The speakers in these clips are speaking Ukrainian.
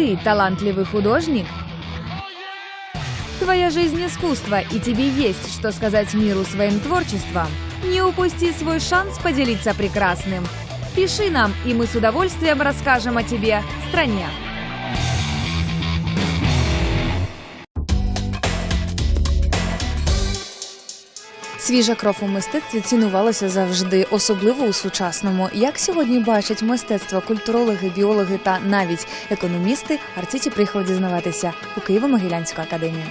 ты талантливый художник? Твоя жизнь искусство, и тебе есть что сказать миру своим творчеством? Не упусти свой шанс поделиться прекрасным. Пиши нам, и мы с удовольствием расскажем о тебе стране. Свіжа кров у мистецтві цінувалася завжди, особливо у сучасному. Як сьогодні бачать мистецтво культурологи, біологи та навіть економісти, арциті приїхали дізнаватися у Києво-Могилянську академію.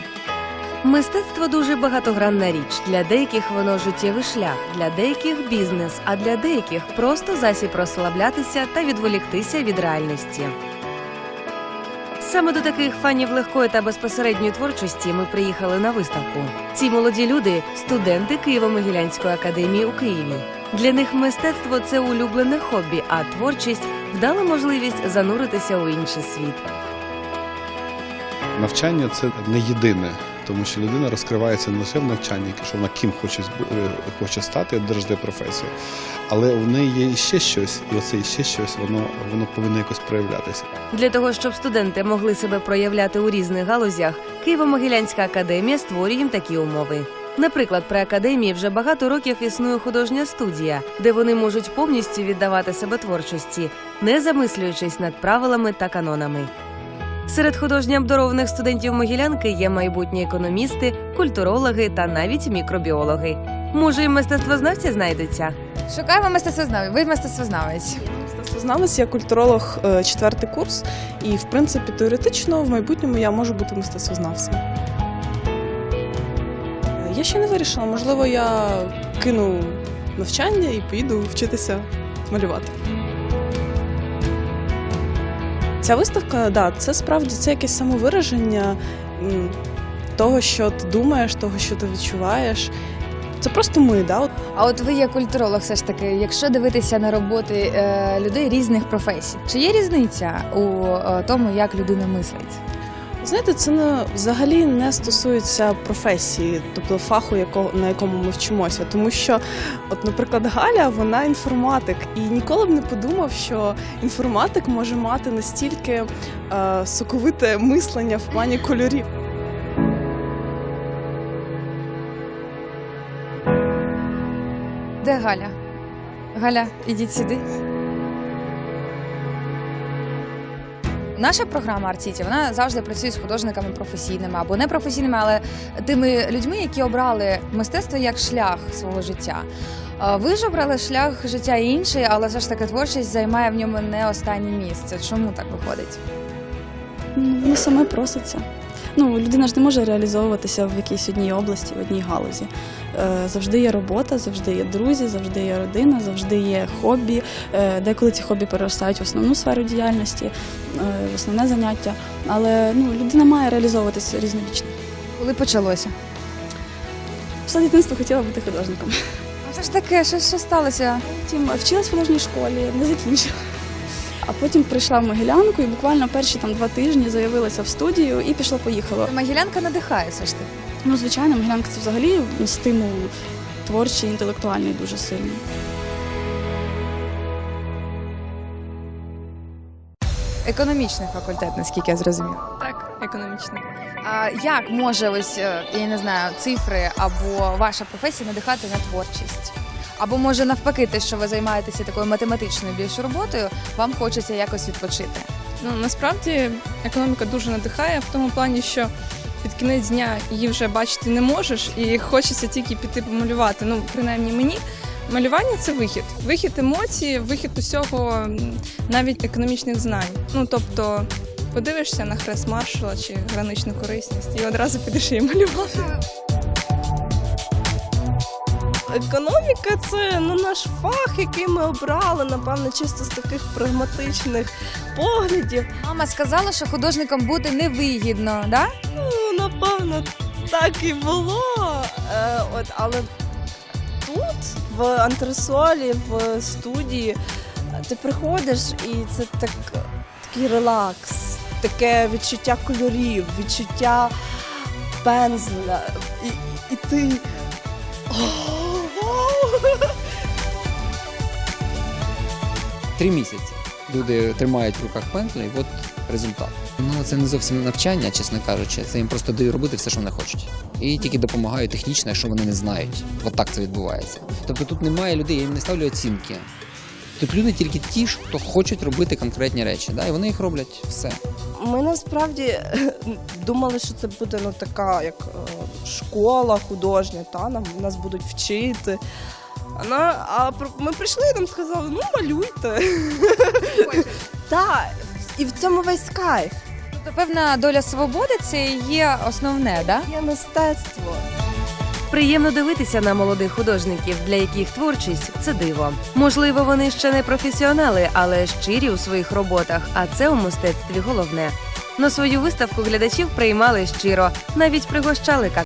Мистецтво дуже багатогранна річ. Для деяких воно життєвий шлях, для деяких бізнес, а для деяких просто засіб розслаблятися та відволіктися від реальності. Саме до таких фанів легкої та безпосередньої творчості ми приїхали на виставку. Ці молоді люди студенти Києво-Могилянської академії у Києві. Для них мистецтво це улюблене хобі, а творчість вдала можливість зануритися у інший світ. Навчання це не єдине, тому що людина розкривається не лише в навчанні, що вона ким хоче, е, хоче стати, одержати професію, але в неї є іще щось, і оце іще щось, воно, воно повинно якось проявлятися. Для того, щоб студенти могли себе проявляти у різних галузях, Києво-Могилянська академія створює їм такі умови. Наприклад, при академії вже багато років існує художня студія, де вони можуть повністю віддавати себе творчості, не замислюючись над правилами та канонами. Серед художньо обдарованих студентів Могилянки є майбутні економісти, культурологи та навіть мікробіологи. Може, і мистецтвознавці знайдуться. Шукаємо мистецтвознавець. Ви мистецтвознавець. Мистецтвознавець, я культуролог е, четвертий курс, і в принципі теоретично в майбутньому я можу бути мистецтвознавцем. Е, Я ще не вирішила, можливо, я кину навчання і поїду вчитися малювати. Ця виставка, да, це справді це якесь самовираження того, що ти думаєш, того, що ти відчуваєш. Це просто ми, да? А от ви є культуролог, все ж таки, якщо дивитися на роботи е, людей різних професій, чи є різниця у е, тому, як людина мислить? Знаєте, це не взагалі не стосується професії, тобто фаху, якого на якому ми вчимося. Тому що, от, наприклад, Галя, вона інформатик, і ніколи б не подумав, що інформатик може мати настільки е, соковите мислення в плані кольорів. Де Галя? Галя, ідіть сюди. Наша програма Артіті вона завжди працює з художниками професійними або непрофесійними, але тими людьми, які обрали мистецтво як шлях свого життя. Ви ж обрали шлях життя інший, але все ж таки творчість займає в ньому не останнє місце. Чому так виходить? Ну, саме проситься. Ну, людина ж не може реалізовуватися в якійсь одній області, в одній галузі. Е, завжди є робота, завжди є друзі, завжди є родина, завжди є хобі. Е, деколи ці хобі переростають в основну сферу діяльності, е, в основне заняття. Але ну, людина має реалізовуватися різнобічно. Коли почалося? Все дитинство хотіла бути художником. А все ж таки, що, що сталося? Потім вчилась в художній школі, не закінчила. А потім прийшла в Могилянку і буквально перші там два тижні заявилася в студію і пішла-поїхала. Могилянка надихає все ж таки. Ну, звичайно, Могилянка це взагалі стимул творчий, інтелектуальний дуже сильний. Економічний факультет, наскільки я зрозуміла. Так, економічно. А як може ось е, я не знаю цифри або ваша професія надихати на творчість? Або може навпаки, те, що ви займаєтеся такою математичною більш роботою, вам хочеться якось відпочити. Ну насправді економіка дуже надихає в тому плані, що під кінець дня її вже бачити не можеш, і хочеться тільки піти помалювати. Ну, принаймні мені. Малювання це вихід, вихід емоцій, вихід усього, навіть економічних знань. Ну тобто, подивишся на хрест маршала чи граничну корисність, і одразу підеш її малювати. Економіка це ну, наш фах, який ми обрали, напевно, чисто з таких прагматичних поглядів. Мама сказала, що художником бути невигідно, да? Ну, напевно, так і було. Е, от, але тут, в антресолі, в студії, ти приходиш і це так, такий релакс, таке відчуття кольорів, відчуття пензля. І, і ти. Три місяці. Люди тримають в руках пензлі, і от результат. Ну це не зовсім навчання, чесно кажучи. Це їм просто дають робити все, що вони хочуть. І тільки допомагають технічно, якщо вони не знають. От так це відбувається. Тобто тут немає людей, я їм не ставлю оцінки. Тут люди тільки ті, хто хочуть робити конкретні речі, да, і вони їх роблять все. Ми насправді думали, що це буде ну така як е, школа художня, та нас будуть вчити. А, а про- ми прийшли і нам сказали, ну малюйте. Так, і в цьому весь кайф. Тобто певна доля свободи це і є основне, да? Є мистецтво. Приємно дивитися на молодих художників, для яких творчість це диво. Можливо, вони ще не професіонали, але щирі у своїх роботах. А це у мистецтві головне. На свою виставку глядачів приймали щиро, навіть пригощали